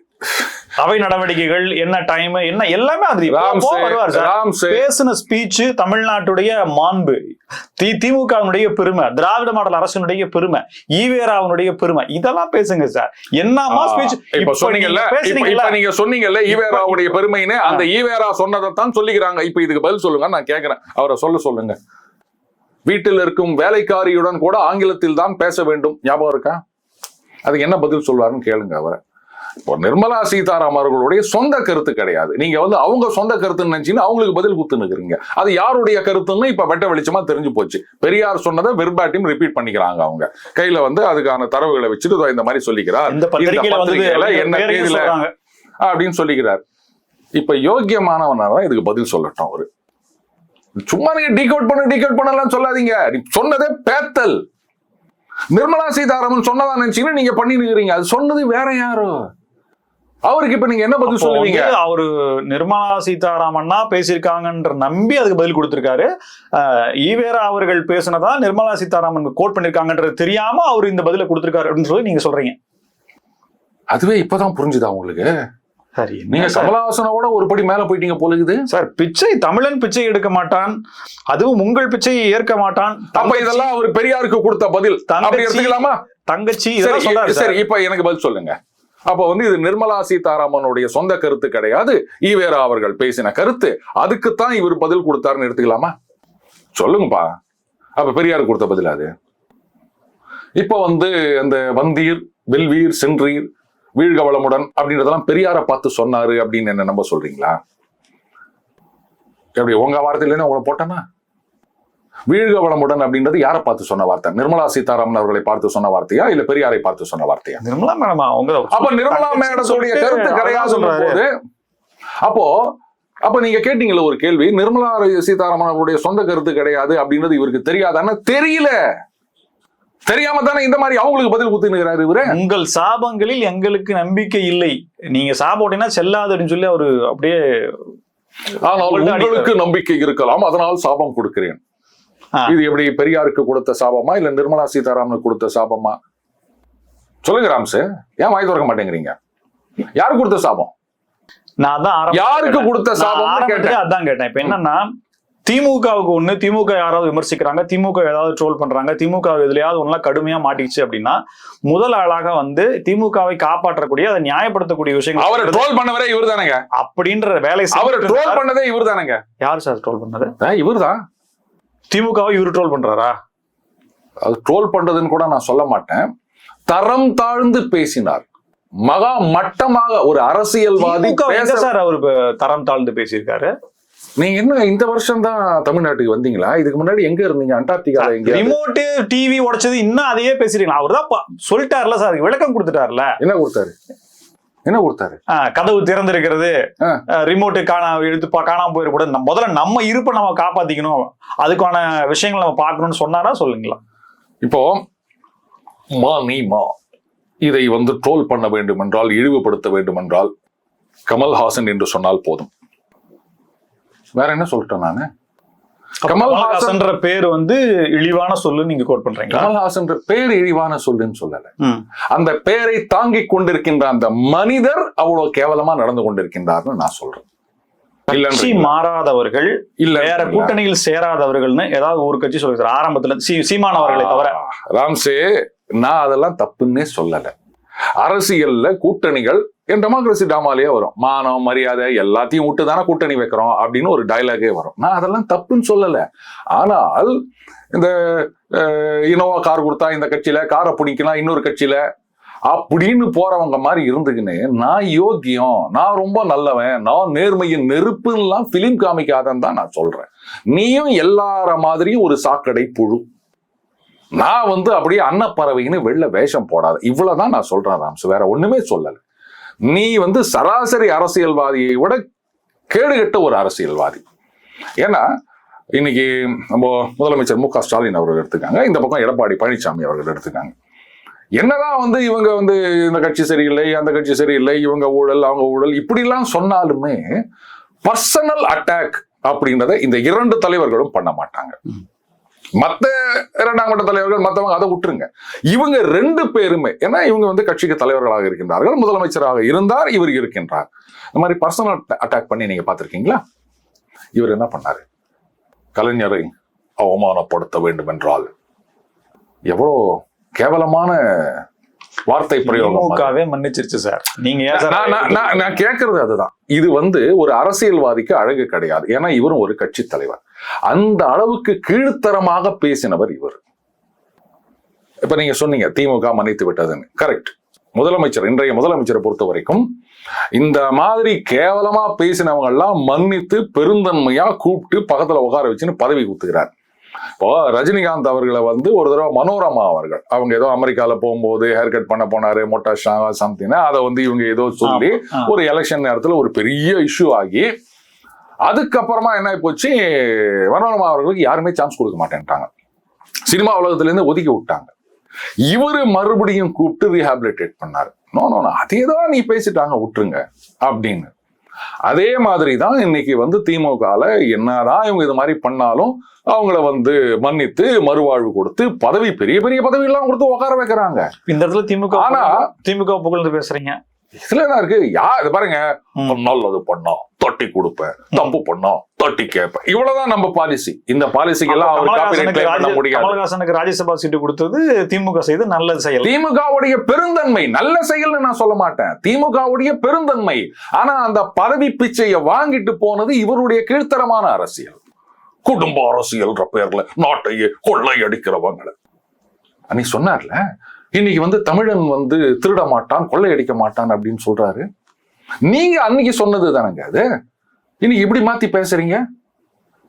அவை நடவடிக்கைகள் என்ன டைம் என்ன எல்லாமே அது வருவார் சார். பேசின ஸ்பீச் தமிழ்நாட்டுடைய மாண்பு. தி திமுகவினுடைய பெருமை திராவிட மாடல் அரசினுடைய பெருமை ஈவேராவினுடைய பெருமை இதெல்லாம் பேசுங்க சார். என்னமா ஸ்பீச் இப்ப சொன்னீங்கல்ல இப்ப நீங்க சொன்னீங்கல்ல ஈவேராவுடைய பெருமைன்னு அந்த ஈவேரா சொன்னதைத்தான் சொல்லிக்கிறாங்க. இப்ப இதுக்கு பதில் சொல்லுங்க நான் கேக்குறேன். அவரை சொல்ல சொல்லுங்க. வீட்டில் இருக்கும் வேலைக்காரியுடன் கூட ஆங்கிலத்தில் தான் பேச வேண்டும். ஞாபகம் இருக்கா? அதுக்கு என்ன பதில் சொல்வாருன்னு கேளுங்க அவரை. இப்போ நிர்மலா சீதாராமன் அவர்களுடைய சொந்த கருத்து கிடையாது. நீங்க வந்து அவங்க சொந்த கருத்துன்னு நினைச்சீங்கன்னா அவங்களுக்கு பதில் குத்துனுக்குறீங்க அது யாருடைய கருத்துன்னு இப்ப வெட்ட வெளிச்சமா தெரிஞ்சு போச்சு. பெரியார் சொன்னதை வெர்பாட்டியும் ரிப்பீட் பண்ணிக்கிறாங்க அவங்க. கையில வந்து அதுக்கான தரவுகளை வச்சுட்டு இந்த மாதிரி சொல்லிக்கிறார். இந்த பத்திரிகையில என்ன தேதியில அப்படின்னு சொல்லிக்கிறார். இப்ப யோக்கியமானவனா தான் இதுக்கு பதில் சொல்லட்டும் அவரு. சும்மா நீங்க டீகோட் பண்ண டீகோட் பண்ணலாம் சொல்லாதீங்க. நீ சொன்னதே பேத்தல். நிர்மலா சீதாராமன் சொன்னதா நினைச்சீங்கன்னா நீங்க பண்ணிருக்கிறீங்க. அது சொன்னது வேற யாரோ? அவருக்கு இப்ப நீங்க என்ன பதில் சொல்லுவீங்க? அவரு நிர்மலா சீதாராமன்னா பேசியிருக்காங்கன்ற நம்பி அதுக்கு பதில் கொடுத்திருக்காரு. ஈவேரா அவர்கள் பேசினதா நிர்மலா சீதாராமன் கோட் பண்ணிருக்காங்கன்றது தெரியாம அவர் இந்த பதில கொடுத்திருக்காரு அப்படின்னு சொல்லி நீங்க சொல்றீங்க. அதுவே இப்பதான் புரிஞ்சுதா உங்களுக்கு? சரி நீங்க கமலஹாசனோட ஒரு படி மேல போயிட்டீங்க போலுக்குது. சார் பிச்சை தமிழன் பிச்சை எடுக்க மாட்டான். அதுவும் உங்கள் பிச்சையை ஏற்க மாட்டான். அப்ப இதெல்லாம் அவர் பெரியாருக்கு கொடுத்த பதில். தங்கச்சி, சார். இப்ப எனக்கு பதில் சொல்லுங்க. அப்போ வந்து இது நிர்மலா சீதாராமனுடைய சொந்த கருத்து கிடையாது. ஈவேரா அவர்கள் பேசின கருத்து. அதுக்குத்தான் இவர் பதில் கொடுத்தாருன்னு எடுத்துக்கலாமா? சொல்லுங்கப்பா. அப்ப பெரியார் கொடுத்த பதில் அது. இப்போ வந்து அந்த வந்தீர் வெல்வீர் சென்றீர் வீழ்க வளமுடன் அப்படின்றதெல்லாம் பெரியாரை பார்த்து சொன்னாரு அப்படின்னு என்ன நம்ப சொல்றீங்களா? எப்படி உங்க வார்த்தையில உங்களை போட்டேன்னா வீழ்க வளமுடன் அப்படின்றது யாரை பார்த்து சொன்ன வார்த்தை? நிர்மலா சீதாராமன் அவர்களை பார்த்து சொன்ன வார்த்தையா? இல்ல பெரியாரை பார்த்து சொன்ன வார்த்தையா? நிர்மலா மேடம் அவங்க அப்ப நிர்மலா மேடத்துடைய கருத்து கிடையாது சொல்றாரு. போது அப்போ அப்ப நீங்க கேட்டீங்கல்ல ஒரு கேள்வி நிர்மலா சீதாராமன் அவருடைய சொந்த கருத்து கிடையாது அப்படின்றது இவருக்கு தெரியாதான்னா தெரியல. தெரியாம தானே இந்த மாதிரி அவங்களுக்கு பதில் குத்துனுகிறாரு இவரு. உங்கள் சாபங்களில் எங்களுக்கு நம்பிக்கை இல்லை. நீங்க சாபம் செல்லாது அப்படின்னு சொல்லி அவரு அப்படியே ஆனால் உங்களுக்கு நம்பிக்கை இருக்கலாம். அதனால் சாபம் கொடுக்கிறேன். இது எப்படி பெரியாருக்கு கொடுத்த சாபமா இல்ல நிர்மலா சீதாராமனுக்கு கொடுத்த சாபமா? சொல்லுங்க ராம்ஸ் ஏன் வாய் திறக்க மாட்டேங்கிறீங்க? யாருக்கு கொடுத்த சாபம்? நான் தான் யாருக்கு கொடுத்த ஆரம்பத்திலே கேட்டேன். அதான் கேட்டேன். இப்ப என்னன்னா திமுகவுக்கு ஒண்ணு திமுக யாராவது விமர்சிக்கிறாங்க திமுக ஏதாவது ட்ரோல் பண்றாங்க திமுக எதுலயாவது ஒண்ணு கடுமையா மாட்டிக்கிச்சு அப்படின்னா முதல் ஆளாக வந்து திமுகவை காப்பாற்றக்கூடிய அதை நியாயப்படுத்தக்கூடிய விஷயங்கள் அவரை ட்ரோல் பண்ணவரே இவர் தானேங்க அப்படின்ற வேலை அவரை ட்ரோல். பண்ணதே இவர் தானேங்க யார் சார் ட்ரோல் பண்ணது? இவர் தான் திமுகவை இவரு ட்ரோல் பண்றாரா? அது ட்ரோல் பண்றதுன்னு கூட நான் சொல்ல மாட்டேன். தரம் தாழ்ந்து பேசினார். மகா மட்டமாக ஒரு அரசியல்வாதி சார் அவர் தரம் தாழ்ந்து பேசியிருக்காரு? நீங்க என்ன இந்த வருஷம் தான் தமிழ்நாட்டுக்கு வந்தீங்களா? இதுக்கு முன்னாடி எங்க இருந்தீங்க? அண்டார்டிகால எங்க ரிமோட் டிவி உடைச்சது இன்னும் அதையே பேசிருக்கலாம் அவர் தான் சொல்லிட்டார்ல சார் விளக்கம் கொடுத்துட்டார்ல. என்ன கொடுத்தாரு? என்ன கொடுத்தாரு? கதவு திறந்திருக்கிறது. ரிமோட்டு காணா எடுத்து காணாம போயிடக்கூடாது முதல்ல நம்ம இருப்பை நம்ம காப்பாத்திக்கணும். அதுக்கான விஷயங்களை நம்ம பார்க்கணும்னு சொன்னாரா சொல்லுங்களா இப்போ மா நீ மா இதை வந்து ட்ரோல் பண்ண வேண்டும் என்றால் இழிவுபடுத்த வேண்டும் என்றால் கமல்ஹாசன் என்று சொன்னால் போதும். வேற என்ன சொல்லிட்டேன் நானு? கமல்ஹாசன்ற பேர் வந்து இழிவான சொல்லு நீங்க கோட் பண்றீங்களா? கமல்ஹாசன் பேர் இழிவான சொல்லுன்னு சொல்லல. அந்த பெயரை தாங்கிக் கொண்டிருக்கின்ற அந்த மனிதர் அவ்வளவு கேவலமா நடந்து கொண்டிருக்கின்றார்னு நான் சொல்றேன். கட்சி? மாறாதவர்கள் இல்ல வேற கூட்டணியில் சேராதவர்கள்னு ஏதாவது ஒரு கட்சி சொல்லிருக்காரு ஆரம்பத்துல சீ சீமான் அவர்களை தவிர. ராம்சே நான் அதெல்லாம் தப்புன்னே சொல்லல. அரசியல்ல கூட்டணிகள் என் டெமோக்ரஸி டாமாலேயே வரும். மானம் மரியாதை எல்லாத்தையும் விட்டு தானே கூட்டணி வைக்கிறோம் அப்படின்னு ஒரு டைலாகே வரும். நான் அதெல்லாம் தப்புன்னு சொல்லலை. ஆனால் இந்த இனோவா கார் கொடுத்தா இந்த கட்சியில காரை பிடிக்கலாம் இன்னொரு கட்சியில அப்படின்னு போறவங்க மாதிரி இருந்துக்கின்னு நான் யோக்கியம். நான் ரொம்ப நல்லவன். நான் நேர்மையின் நெருப்புலாம் பிலிம் காமிக்காதன்னு தான் நான் சொல்றேன். நீயும் எல்லார மாதிரியும் ஒரு சாக்கடை புழு. நான் வந்து அப்படியே அன்னப்பறவைன்னு வெளில வேஷம் போடாத. இவ்வளவுதான் நான் சொல்றேன் ராம்ஸ். வேற ஒண்ணுமே சொல்லலை. நீ வந்து சராசரி அரசியல்வாதியை விட கேடுகட்ட ஒரு அரசியல்வாதி. ஏன்னா இன்னைக்கு நம்ம முதலமைச்சர் மு க ஸ்டாலின் அவர்கள் எடுத்துக்காங்க இந்த பக்கம் எடப்பாடி பழனிசாமி அவர்கள் எடுத்துக்காங்க. என்னதான் வந்து இவங்க வந்து இந்த கட்சி சரியில்லை அந்த கட்சி சரியில்லை இவங்க ஊழல் அவங்க ஊழல் இப்படிலாம் சொன்னாலுமே பர்சனல் அட்டாக் அப்படின்றத இந்த இரண்டு தலைவர்களும் பண்ண மாட்டாங்க. மத்த இரண்டாம் கட்ட தலைவர்கள் மத்தவங்க அதை விட்டுருங்க. இவங்க ரெண்டு பேருமே ஏன்னா இவங்க வந்து கட்சிக்கு தலைவர்களாக இருக்கின்றார்கள் முதலமைச்சராக இருந்தார் இவர் இருக்கின்றார். இந்த மாதிரி பர்சனல் அட்டாக் பண்ணி நீங்க பார்த்துருக்கீங்களா? இவர் என்ன பண்ணாரு? கலைஞரை அவமானப்படுத்த வேண்டும் என்றால் எவ்வளோ கேவலமான வார்த்தை பிரயோகம் மன்னிச்சிருச்சு சார். நீங்க நான் கேட்கறது அதுதான். இது வந்து ஒரு அரசியல்வாதிக்கு அழகு கிடையாது. ஏன்னா இவரும் ஒரு கட்சி தலைவர். அந்த அளவுக்கு கீழ்த்தரமாக பேசினவர் இவர். இப்ப நீங்க சொன்னீங்க திமுக மன்னித்து விட்டதுன்னு. கரெக்ட் முதலமைச்சர் இன்றைய முதலமைச்சரை பொறுத்த வரைக்கும் இந்த மாதிரி கேவலமா பேசினவங்க எல்லாம் மன்னித்து பெருந்தன்மையா கூப்பிட்டு பக்கத்துல உட்கார வச்சுன்னு பதவி கொடுத்துக்கிறார் இப்போ ரஜினிகாந்த் அவர்களை வந்து ஒரு தடவை மனோரமா அவர்கள் அவங்க ஏதோ அமெரிக்கால போகும்போது ஹேர் கட் பண்ண போனாரு மொட்டா ஷா சம்திங் அதை வந்து இவங்க ஏதோ சொல்லி. ஒரு எலெக்ஷன் நேரத்துல ஒரு பெரிய இஷ்யூ ஆகி அதுக்கப்புறமா என்ன போச்சு மனோரமா அவர்களுக்கு யாருமே சான்ஸ் கொடுக்க மாட்டேன்ட்டாங்க. சினிமா உலகத்துல இருந்து ஒதுக்கி விட்டாங்க. இவரு மறுபடியும் கூப்பிட்டு ரீஹாபிலிட்டேட் பண்ணாரு. நோ நோ அதே தான் நீ பேசிட்டாங்க விட்டுருங்க அப்படின்னு. அதே மாதிரி தான் இன்னைக்கு வந்து திமுகல என்னதான் இவங்க இது மாதிரி பண்ணாலும் அவங்கள வந்து மன்னித்து மறுவாழ்வு கொடுத்து பதவி பெரிய பெரிய பதவி எல்லாம் கொடுத்து உட்கார வைக்கிறாங்க. இந்த இடத்துல திமுக ஆனா- திமுக புகழ்ந்து பேசுறீங்க. இதுல இருக்கு யா இது பாருங்க. நல்லது பண்ணோம் தட்டி கொடுப்பேன் தப்பு பண்ணோம் தட்டி கேட்பேன். இவ்வளவுதான் நம்ம பாலிசி இந்த பாலிசிக்கு எல்லாம் அவர் பண்ண முடியாது. கமலஹாசனுக்கு ராஜ்யசபா சீட்டு கொடுத்தது திமுக செய்து நல்ல செயல். திமுகவுடைய பெருந்தன்மை நல்ல செயல்னு நான் சொல்ல மாட்டேன். திமுகவுடைய பெருந்தன்மை. ஆனா அந்த பதவி பிச்சையை வாங்கிட்டு போனது இவருடைய கீழ்த்தரமான அரசியல். குடும்ப அரசியல்ன்ற பேர்ல நாட்டையே கொள்ளையடிக்கிறவங்கள. அன்னைக்கு சொன்னார்ல இன்னைக்கு வந்து தமிழன் வந்து திருட மாட்டான் கொள்ளையடிக்க மாட்டான் அப்படின்னு சொல்றாரு. நீங்க அன்னைக்கு சொன்னது தானங்க அது? இன்னைக்கு இப்படி மாத்தி பேசுறீங்க?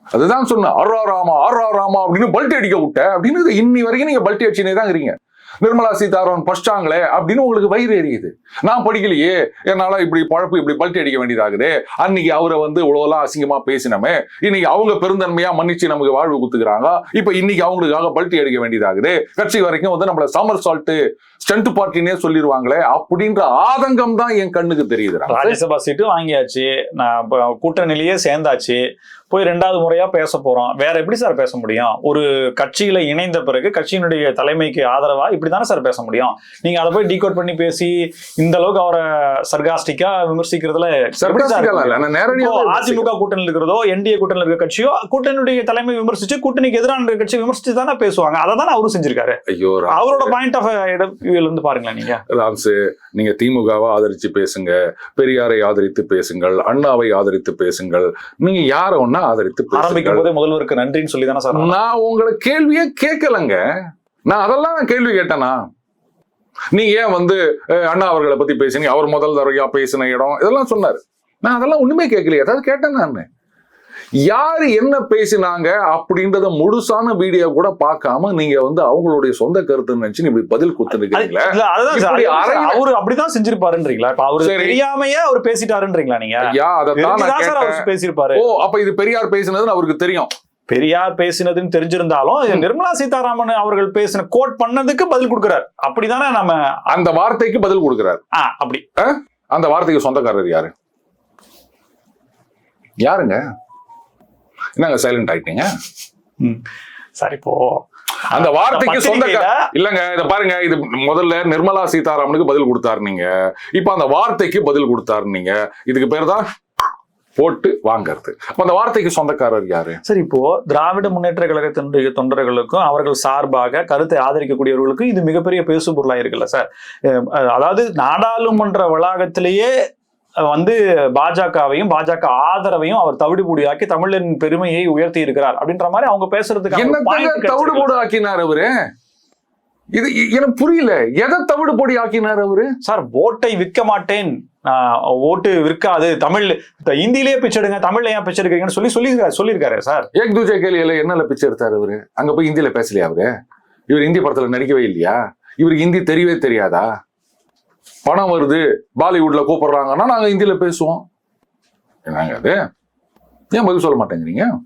அதுதான் சொன்ன ஆர்ரா ராமா ஆர்ரா ராமா அப்படின்னு பல்ட்டி அடிக்க விட்ட அப்படின்னு இன்னி வரைக்கும் நீங்க பல்ட்டி அடிச்சுனே தான் இருக்கீங்க. நிர்மலா சீதாராமன் பஸ்டாங்களே அப்படின்னு உங்களுக்கு வயிறு எரியுது. நான் படிக்கலையே என்னால இப்படி பழப்பு இப்படி பல்ட்டி அடிக்க வேண்டியதாகுது. அன்னைக்கு அவரை வந்து இவ்வளோலாம் அசிங்கமா பேசினமே இன்னைக்கு அவங்க பெருந்தன்மையா மன்னிச்சு நமக்கு வாழ்வு குத்துக்கிறாங்க இப்ப இன்னைக்கு அவங்களுக்காக பல்ட்டி அடிக்க வேண்டியதாகுது. கட்சி வரைக்கும் வந்து நம்மள சமர் சால்ட்டு ஸ்டண்ட் பார்ட்டினே சொல்லிடுவாங்களே அப்படின்ற ஆதங்கம் தான் என் கண்ணுக்கு தெரியுது ராஜ்யசபா சீட்டு வாங்கியாச்சு. நான் கூட்டணிலேயே சேர்ந்தாச்சு. போய் ரெண்டாவது முறையா பேச போறோம். வேற எப்படி சார் பேச முடியும்? ஒரு கட்சியில இணைந்த பிறகு கட்சியினுடைய தலைமைக்கு ஆதரவா இப்படிதானே சார் பேச முடியும்? நீங்க அதை போய் டீகோட் பண்ணி பேசி இந்த அளவுக்கு அவரை சர்காஸ்டிக்கா விமர்சிக்கிறதுல அதிமுக கூட்டணியில் இருக்கிறதோ என்டிஏ கூட்டணியில் இருக்கிற கட்சியோ கூட்டணியுடைய தலைமை விமர்சிச்சு கூட்டணிக்கு எதிரான கட்சி விமர்சிச்சு தானே பேசுவாங்க. அதை தானே அவரும் செஞ்சிருக்காரு. ஐயோ அவரோட பாயிண்ட் ஆஃப் இருந்து பாருங்களேன் நீங்க. ராம்சு நீங்க திமுகவை ஆதரிச்சு பேசுங்க பெரியாரை ஆதரித்து பேசுங்கள் அண்ணாவை ஆதரித்து பேசுங்கள் நீங்க யார ஒன்னா ஆதரித்து ஆரம்பிக்கும் போதே முதல்வருக்கு நன்றின்னு சொல்லி தானே சார் நான் உங்களை கேள்வியே கேட்கலங்க. நான் அதெல்லாம் நான் கேள்வி கேட்டேனா? நீங்க ஏன் வந்து அண்ணா அவர்களை பத்தி பேசுனீங்க? அவர் முதல் தடவையா பேசின இடம்? இதெல்லாம் சொன்னாரு. நான் அதெல்லாம் ஒண்ணுமே கேட்கலையே. அதாவது கேட்டேன் நான். யாரு என்ன பேசினாங்க அப்படின்றத முழுசான வீடியோ கூட பார்க்காம நீங்க வந்து அவங்களுடைய சொந்த கருத்து நினைச்சு இப்படி பதில் அரையில- அவரு அப்படிதான் செஞ்சிருப்பாருன்றீங்களா? இப்ப அவரு. தெரியாமையே அவர் பேசிட்டாருன்றீங்களா நீங்க? பேசியிருப்பாரு. ஓ அப்ப இது பெரியார் பேசினதுன்னு அவருக்கு தெரியும். பெரியார் பேசினதுன்னு தெரிஞ்சிருந்தாலும் நிர்மலா சீதாராமன் அவர்கள் பேசின கோட் பண்ணதுக்கு பதில் கொடுக்கிறார். அப்படிதானே நம்ம அந்த வார்த்தைக்கு பதில் கொடுக்கிறார். அப்படி. அந்த வார்த்தைக்கு சொந்தக்காரர் யாரு? யாருங்க? என்னங்க சைலண்ட் ஆயிட்டீங்க? ம். சார் இப்போ அந்த வார்த்தைக்கு பத்திரிகையில இல்லங்க இத பாருங்க. இது முதல்ல நிர்மலா சீதாராமனுக்கு பதில் கொடுத்தாரு நீங்க. இப்ப அந்த வார்த்தைக்கு பதில் கொடுத்தாரு நீங்க. இதுக்கு பேர் தான் போட்டு வாங்கறது. அப்ப அந்த வார்த்தைக்கு சொந்தக்காரர் யாரு? சரி இப்போ திராவிட முன்னேற்ற கழகத்தினுடைய தொண்டர்களுக்கும் அவர்கள் சார்பாக கருத்தை ஆதரிக்கக்கூடியவர்களுக்கும் இது மிகப்பெரிய பேசு பொருளா இருக்குல்ல சார் அதாவது நாடாளுமன்ற வளாகத்திலேயே வந்து பாஜகவையும் பாஜக ஆதரவையும் அவர் தவிடுபொடியாக்கி தமிழின் பெருமையை உயர்த்தி இருக்கிறார் அப்படின்ற மாதிரி அவங்க பேசுறதுக்கு என்னத்தங்க தவிடு போடு ஆக்கினார் அவரு? இது எனக்கு புரியல. எதை தவிடு பொடி ஆக்கினார் அவரு? சார் ஓட்டை விற்க மாட்டேன். ஓட்டு விற்காது. தமிழ் இந்த ஹிந்திலேயே பிச்சை எடுங்க தமிழ்ல ஏன் பிச்சை எடுக்கிறீங்கன்னு சொல்லி சொல்லி சொல்லியிருக்காரு சார். ஏக் தூஜே கேலியில என்னல பிச்சை எடுத்தாரு அவரு? அங்க போய் ஹிந்தியில பேசலையா அவரு? இவர் ஹிந்தி படத்துல நடிக்கவே இல்லையா? இவருக்கு ஹிந்தி தெரியவே தெரியாதா? பணம் வருது பாலிவுட்ல கூப்பிடுறாங்கன்னா நாங்க இந்தியில பேசுவோம். என்னங்க அது? ஏன் பதில் சொல்ல மாட்டேங்கிறீங்க?